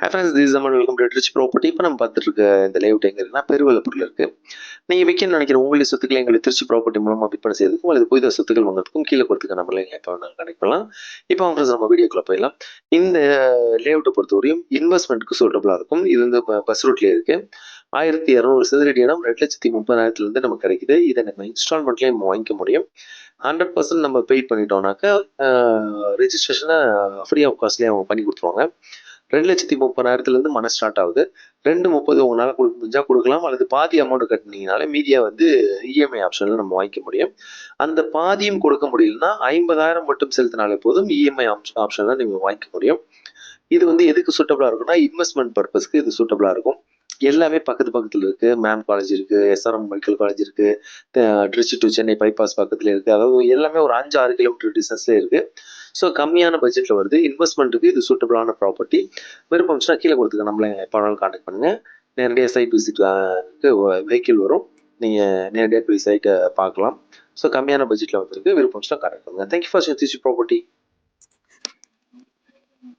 Hi friends this Aman welcome rich property இப்போ நம்ம பார்த்துட்டு இருக்க இந்த லேவுட் எங்கே இருக்குன்னா பெருவலப்பூரில் இருக்குது நீங்கள் விற்கணும்னு நினைக்கிற உங்களுடைய சொத்துக்களை எங்களுக்கு திருச்சி ப்ராப்பர்ட்டி மூலமாக விற்பனை செய்யறதுக்கும் அல்லது புதிய சொத்துக்கள் வாங்குறதுக்கும் கீழே கொடுத்துக்க நம்மளே எப்போ நாங்கள் கனெக்ட் பண்ணலாம். இப்போ அவங்க நம்ம வீடியோக்குள்ள போயிடலாம். இந்த லேஅவுட்டை பொறுத்தவரையும் இன்வெஸ்ட்மெண்ட்டுக்கு சூட்டபுளாக இருக்கும். இது வந்து பஸ் ரூட்லேயே இருக்குது ஆயிரத்தி இரநூறு சதுரடி இடம் ரெண்டு லட்சத்தி முப்பதாயிரத்துலேருந்து நமக்கு கிடைக்குது. இதை நம்ம இன்ஸ்டால்மெண்ட்லேயே நம்ம வாங்கிக்க முடியும். ஹண்ட்ரட் பர்சன்ட் நம்ம பெய்ட் பண்ணிட்டோம்னாக்கா ரெஜிஸ்ட்ரேஷனை ஃப்ரீ ஆஃப் காஸ்ட்லேயே அவங்க பண்ணி கொடுத்துருவாங்க. ரெண்டு லட்சத்தி முப்பதாயிரத்துலேருந்து மன ஸ்டார்ட் ஆகுது. ரெண்டு முப்பது உங்களால் கொடுக்க முடிஞ்சால் கொடுக்கலாம். அல்லது பாதி அமௌண்ட் கட்டினீங்கனாலே மீதியாக வந்து இஎம்ஐ ஆப்ஷனில் நம்ம வாங்கிக்க முடியும். அந்த பாதியும் கொடுக்க முடியலன்னா ஐம்பதாயிரம் மட்டும் செலுத்தினாலே போதும் இஎம்ஐ ஆப்ஷனில் நீங்கள் வாங்கிக்க முடியும். இது வந்து எதுக்கு சூட்டபிளாக இருக்குன்னா இன்வெஸ்ட்மெண்ட் பர்பஸ்க்கு இது சூட்டபுளாக இருக்கும். எல்லாமே பக்கத்து பக்கத்தில் இருக்குது மேம் காலேஜ் இருக்குது எஸ்ஆர்எம் மெடிக்கல் காலேஜ் இருக்குது திருச்சி டு சென்னை பைபாஸ் பக்கத்தில் இருக்குது அதாவது எல்லாமே ஒரு அஞ்சு ஆறு கிலோமீட்டர் டிஸ்டன்ஸ்லேயே இருக்குது ஸோ கம்மியான பட்ஜெட்டில் வருது. இன்வெஸ்ட்மெண்ட்டுக்கு இது சூட்டபிளான ப்ராப்பர்ட்டி விருப்பம்னா கீழே கொடுத்துக்க. நம்மளை எப்போ வேணாலும் காண்டாக்ட் பண்ணுங்கள் நேரடியாக சைட் விசிட்டுக்கு வெஹிக்கிள் வரும். நீங்கள் நேரடியாக போய் சைட்டை பார்க்கலாம். ஸோ கம்மியான பட்ஜெட்டில் வந்துருக்கு. விருப்பம்னா காண்டாக்ட் பண்ணுங்கள் thank you for Trichy property